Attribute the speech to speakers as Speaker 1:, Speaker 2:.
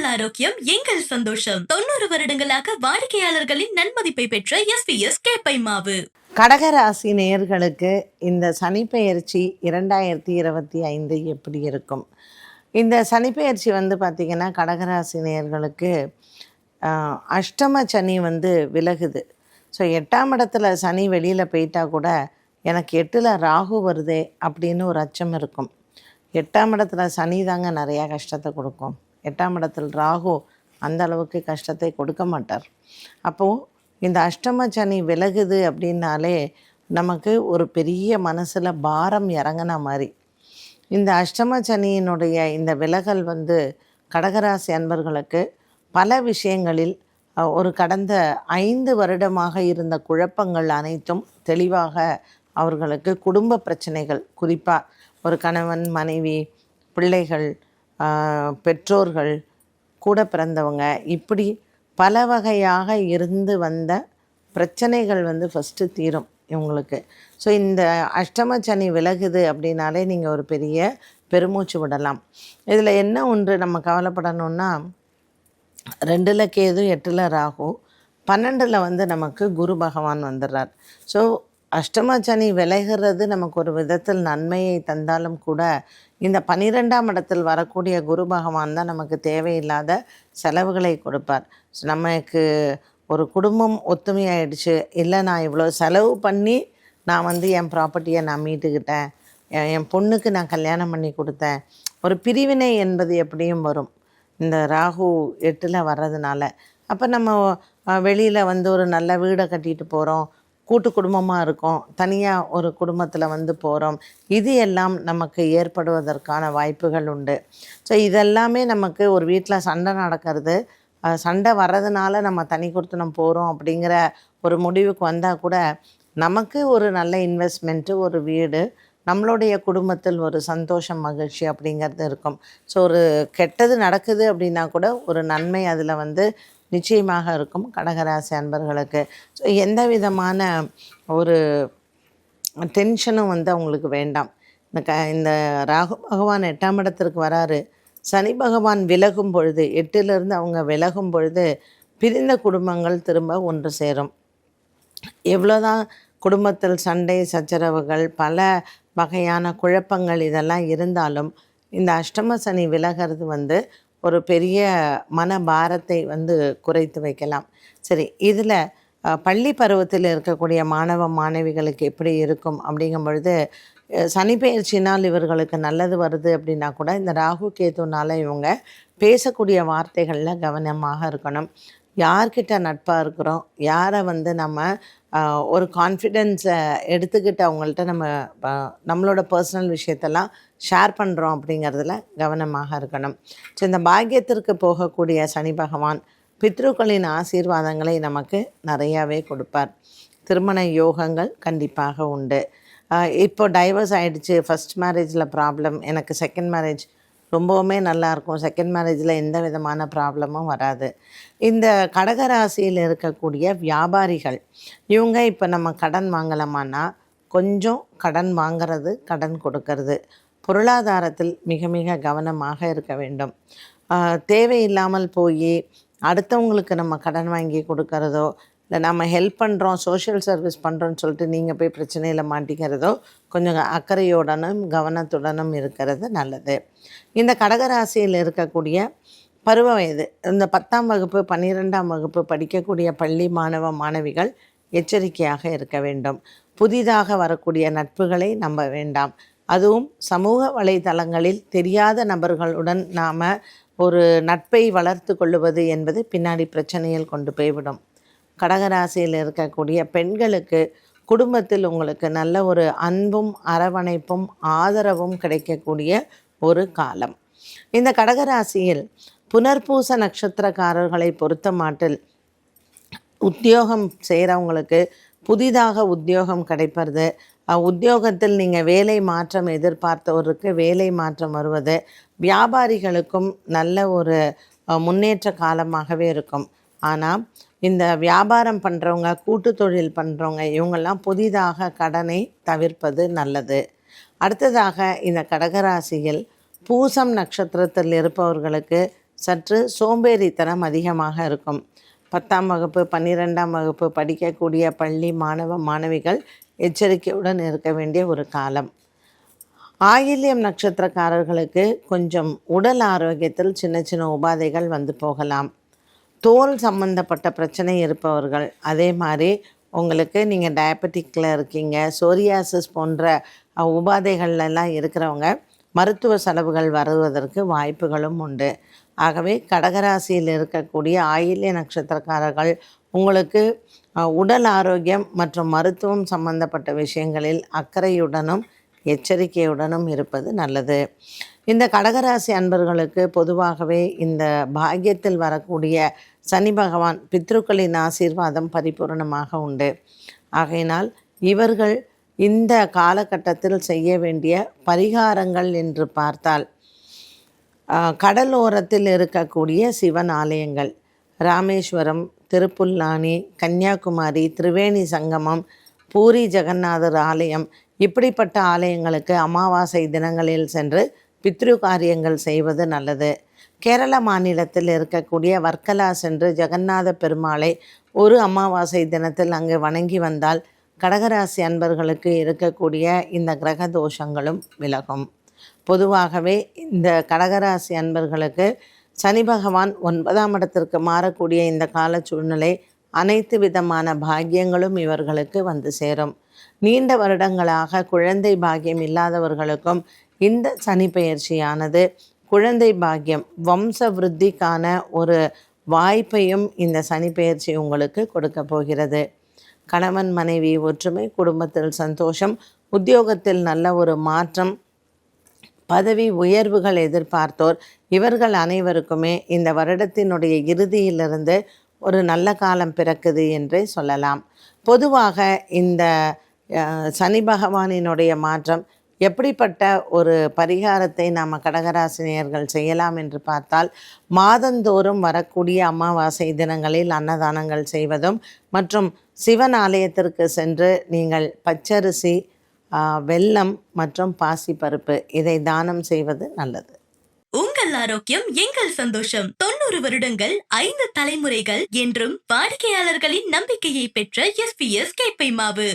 Speaker 1: உங்கள் ஆரோக்கியம் எங்கள் சந்தோஷம். தொண்ணூறு வருடங்களாக வாடிக்கையாளர்களின் நன்மதிப்பை பெற்ற எஸ் பி கேப்பை மாவு.
Speaker 2: கடகராசி நேயர்களுக்கு இந்த சனிப்பெயர்ச்சி இரண்டாயிரத்தி இருபத்தி ஐந்து எப்படி இருக்கும்? இந்த சனிப்பெயர்ச்சி வந்து பார்த்திங்கன்னா கடகராசி நேயர்களுக்கு அஷ்டம சனி வந்து விலகுது. ஸோ எட்டாம் இடத்துல சனி வெளியில் போயிட்டா கூட எனக்கு எட்டில் ராகு வருதே அப்படின்னு ஒரு அச்சம் இருக்கும். எட்டாம் இடத்துல சனி தாங்க நிறையா கஷ்டத்தை கொடுக்கும். எட்டாம் இடத்தில் ராகு அந்த அளவுக்கு கஷ்டத்தை கொடுக்க மாட்டார். அப்போது இந்த அஷ்டம சனி விலகுது அப்படின்னாலே நமக்கு ஒரு பெரிய மனசில் பாரம் இறங்கின மாதிரி. இந்த அஷ்டம சனியினுடைய இந்த விலகல் வந்து கடகராசி அன்பர்களுக்கு பல விஷயங்களில் ஒரு கடந்த ஐந்து வருடமாக இருந்த குழப்பங்கள் அனைத்தும் தெளிவாக அவர்களுக்கு குடும்ப பிரச்சனைகள் குறிப்பாக ஒரு கணவன் மனைவி பிள்ளைகள் பெற்றோர்கள் கூட பிறந்தவங்க இப்படி பல வகையாக இருந்து வந்த பிரச்சனைகள் வந்து ஃபஸ்ட்டு தீரும் இவங்களுக்கு. ஸோ இந்த அஷ்டம சனி விலகுது அப்படின்னாலே நீங்கள் ஒரு பெரிய பெருமூச்சு விடலாம். இதில் என்ன ஒன்று நம்ம கவலைப்படணும்னா ரெண்டில் கேது எட்டில் ராகு பன்னெண்டில் வந்து நமக்கு குரு பகவான் வந்துடுறார் ஸோ அஷ்டம சனி விலகிறது நமக்கு ஒரு விதத்தில் நன்மையை தந்தாலும் கூட இந்த பன்னிரெண்டாம் இடத்தில் வரக்கூடிய குரு பகவான் தான் நமக்கு தேவையில்லாத செலவுகளை கொடுப்பார். ஸோ நமக்கு ஒரு குடும்பம் ஒத்துமையாயிடுச்சு இல்லை நான் இவ்வளோ செலவு பண்ணி நான் வந்து என் ப்ராப்பர்ட்டியை நான் மீட்டுக்கிட்டேன் என் என் பொண்ணுக்கு நான் கல்யாணம் பண்ணி கொடுத்தேன் ஒரு பிரிவினை என்பது எப்படியும் வரும். இந்த ராகு எட்டில் வர்றதுனால. அப்போ நம்ம வெளியில் வந்து ஒரு நல்ல வீடை கட்டிட்டு போகிறோம் கூட்டு குடும்பமாக இருக்கோம் தனியாக ஒரு குடும்பத்தில் வந்து போகிறோம் இது எல்லாம் நமக்கு ஏற்படுவதற்கான வாய்ப்புகள் உண்டு. ஸோ இதெல்லாமே நமக்கு ஒரு வீட்டில் சண்டை நடக்கிறது. சண்டை வர்றதுனால நம்ம தனி கொடுத்தனம் போகிறோம் அப்படிங்கிற ஒரு முடிவுக்கு வந்தால் கூட நமக்கு ஒரு நல்ல இன்வெஸ்ட்மெண்ட்டு ஒரு வீடு நம்மளுடைய குடும்பத்தில் ஒரு சந்தோஷம் மகிழ்ச்சி அப்படிங்கிறது இருக்கும். ஸோ ஒரு கெட்டது நடக்குது அப்படின்னா கூட ஒரு நன்மை அதில் வந்து நிச்சயமாக இருக்கும் கடகராசி அன்பர்களுக்கு. ஸோ எந்த விதமான ஒரு டென்ஷனும் வந்து அவங்களுக்கு வேண்டாம். இந்த க இந்த ராகு பகவான் எட்டாம் இடத்திற்கு வராரு. சனி பகவான் விலகும் பொழுது எட்டிலிருந்து அவங்க விலகும் பொழுது பிரிந்த குடும்பங்கள் திரும்ப ஒன்று சேரும். எவ்வளோதான் குடும்பத்தில் சண்டை சச்சரவுகள் பல வகையான குழப்பங்கள் இதெல்லாம் இருந்தாலும் இந்த அஷ்டம சனி விலகிறது வந்து ஒரு பெரிய மன பாரத்தை வந்து குறைத்து வைக்கலாம். சரி இதில் பள்ளி பருவத்தில் இருக்கக்கூடிய மாணவ மாணவிகளுக்கு எப்படி இருக்கும் அப்படிங்கும் பொழுது சனி பயிற்சினால் இவர்களுக்கு நல்லது வருது அப்படின்னா கூட இந்த ராகு கேதுனால இவங்க பேசக்கூடிய வார்த்தைகளில் கவனமாக இருக்கணும். யார்கிட்ட நட்பாக இருக்கிறோம்? யாரை வந்து நம்ம ஒரு கான்ஃபிடென்ஸை எடுத்துக்கிட்டு அவங்கள்ட்ட நம்ம நம்மளோட பர்சனல் விஷயத்தெல்லாம் ஷேர் பண்ணுறோம் அப்படிங்கிறதுல கவனமாக இருக்கணும். ஸோ இந்த பாக்கியத்திற்கு போகக்கூடிய சனி பகவான் பித்ருக்களின் ஆசீர்வாதங்களை நமக்கு நிறையாவே கொடுப்பார். திருமண யோகங்கள் கண்டிப்பாக உண்டு. இப்போ டைவர்ஸ் ஆகிடுச்சு ஃபர்ஸ்ட் மேரேஜில் ப்ராப்ளம் எனக்கு செகண்ட் மேரேஜ் ரொம்பவுமே நல்லாயிருக்கும். செகண்ட் மேரேஜில் எந்த விதமான ப்ராப்ளமும் வராது. இந்த கடகராசியில் இருக்கக்கூடிய வியாபாரிகள் இவங்க இப்போ நம்ம கடன் வாங்கலாமான்னா கொஞ்சம் கடன் வாங்குறது கடன் கொடுக்கறது. பொருளாதாரத்தில் மிக மிக கவனமாக இருக்க வேண்டும். தேவையில்லாமல் போய் அடுத்தவங்களுக்கு நம்ம கடன் வாங்கி கொடுக்கறதோ இல்லை நம்ம ஹெல்ப் பண்ணுறோம் சோஷியல் சர்வீஸ் பண்ணுறோன்னு சொல்லிட்டு நீங்கள் போய் பிரச்சனையில் மாட்டிக்கிறதோ கொஞ்சம் அக்கறையுடனும் கவனத்துடனும் இருக்கிறது நல்லது. இந்த கடகராசியில் இருக்கக்கூடிய பருவ வயது இந்த பத்தாம் வகுப்பு பன்னிரெண்டாம் வகுப்பு படிக்கக்கூடிய பள்ளி மாணவ மாணவிகள் எச்சரிக்கையாக இருக்க வேண்டும். புதிதாக வரக்கூடிய நட்புகளை நம்ப வேண்டாம். அதுவும் சமூக வலைதளங்களில் தெரியாத நபர்களுடன் நாம் ஒரு நட்பை வளர்த்து கொள்ளுவது என்பது பின்னாடி பிரச்சனையில் கொண்டு போய்விடும். கடகராசியில் இருக்கக்கூடிய பெண்களுக்கு குடும்பத்தில் உங்களுக்கு நல்ல ஒரு அன்பும் அரவணைப்பும் ஆதரவும் கிடைக்கக்கூடிய ஒரு காலம். இந்த கடகராசியில் புனர்பூச நட்சத்திரக்காரர்களை பொறுத்த மாட்டில் உத்தியோகம் செய்கிறவங்களுக்கு புதிதாக உத்தியோகம் கிடைப்பது உத்தியோகத்தில் நீங்கள் வேலை மாற்றம் எதிர்பார்த்தவருக்கு வேலை மாற்றம் வருவது வியாபாரிகளுக்கும் நல்ல ஒரு முன்னேற்ற காலமாகவே இருக்கும். ஆனால் இந்த வியாபாரம் பண்ணுறவங்க கூட்டு தொழில் பண்ணுறவங்க இவங்கெல்லாம் புதிதாக கடனை தவிர்ப்பது நல்லது. அடுத்ததாக இந்த கடகராசியில் பூசம் நட்சத்திரத்தில் இருப்பவர்களுக்கு சற்று சோம்பேறித்தனம் அதிகமாக இருக்கும். பத்தாம் வகுப்பு பன்னிரெண்டாம் வகுப்பு படிக்கக்கூடிய பள்ளி மாணவ மாணவிகள் எச்சரிக்கையுடன் இருக்க வேண்டிய ஒரு காலம். ஆயில்யம் நட்சத்திரக்காரர்களுக்கு கொஞ்சம் உடல் ஆரோக்கியத்தில் சின்ன சின்ன உபாதைகள் வந்து போகலாம். தோல் சம்மந்தப்பட்ட பிரச்சனை இருப்பவர்கள் அதே மாதிரி உங்களுக்கு நீங்கள் டயபெட்டிக்கில் இருக்கீங்க சோரியாசிஸ் போன்ற உபாதைகள்லாம் இருக்கிறவங்க மருத்துவ செலவுகள் வருவதற்கு வாய்ப்புகளும் உண்டு. ஆகவே கடகராசியில் இருக்கக்கூடிய ஆயில்ய நட்சத்திரக்காரர்கள் உங்களுக்கு உடல் ஆரோக்கியம் மற்றும் மருத்துவம் சம்பந்தப்பட்ட விஷயங்களில் அக்கறையுடனும் எச்சரிக்கையுடனும் இருப்பது நல்லது. இந்த கடகராசி அன்பர்களுக்கு பொதுவாகவே இந்த பாக்கியத்தில் வரக்கூடிய சனி பகவான் பித்ருக்களின் ஆசீர்வாதம் பரிபூரணமாக உண்டு. ஆகையினால் இவர்கள் இந்த காலகட்டத்தில் செய்ய வேண்டிய பரிகாரங்கள் என்று பார்த்தால் கடலோரத்தில் இருக்கக்கூடிய சிவன் ஆலயங்கள் ராமேஸ்வரம் திருப்புல்லானி கன்னியாகுமரி திரிவேணி சங்கமம் பூரி ஜெகநாதர் ஆலயம் இப்படிப்பட்ட ஆலயங்களுக்கு அமாவாசை தினங்களில் சென்று பித்ரு காரியங்கள் செய்வது நல்லது. கேரள மாநிலத்தில் இருக்கக்கூடிய வர்க்கலா சென்று ஜெகநாத பெருமாளை ஒரு அமாவாசை தினத்தில் அங்கு வணங்கி வந்தால் கடகராசி அன்பர்களுக்கு இருக்கக்கூடிய இந்த கிரக தோஷங்களும் விலகும். பொதுவாகவே இந்த கடகராசி அன்பர்களுக்கு சனி பகவான் ஒன்பதாம் இடத்திற்கு மாறக்கூடிய இந்த கால சூழ்நிலை அனைத்து விதமான பாக்கியங்களும் இவர்களுக்கு வந்து சேரும். நீண்ட வருடங்களாக குழந்தை பாக்கியம் இல்லாதவர்களுக்கும் இந்த சனி பெயர்ச்சியானது குழந்தை பாக்கியம் வம்ச விருத்திக்கான ஒரு வாய்ப்பையும் இந்த சனி பெயர்ச்சி உங்களுக்கு கொடுக்க போகிறது. கணவன் மனைவி ஒற்றுமை குடும்பத்தில் சந்தோஷம் உத்தியோகத்தில் நல்ல ஒரு மாற்றம் பதவி உயர்வுகள் எதிர்பார்த்தோர் இவர்கள் அனைவருக்குமே இந்த வருடத்தினுடைய இறுதியிலிருந்து ஒரு நல்ல காலம் பிறக்குது என்றே சொல்லலாம். பொதுவாக இந்த சனி பகவானினுடைய மாற்றம் எப்படிப்பட்ட ஒரு பரிகாரத்தை நாம் கடகராசினியர்கள் செய்யலாம் என்று பார்த்தால் மாதந்தோறும் வரக்கூடிய அமாவாசை தினங்களில் அன்னதானங்கள் செய்வதும் மற்றும் சிவன் ஆலயத்திற்கு சென்று நீங்கள் பச்சரிசி வெல்லம் மற்றும் பாசிப்பருப்பு இதை தானம் செய்வது நல்லது.
Speaker 1: உங்கள் ஆரோக்கியம் எங்கள் சந்தோஷம். தொண்ணூறு வருடங்கள் ஐந்து தலைமுறைகள் என்றும் வாடிக்கையாளர்களின் நம்பிக்கையை பெற்ற எஸ்பிஎஸ் கேப்பை மாவு.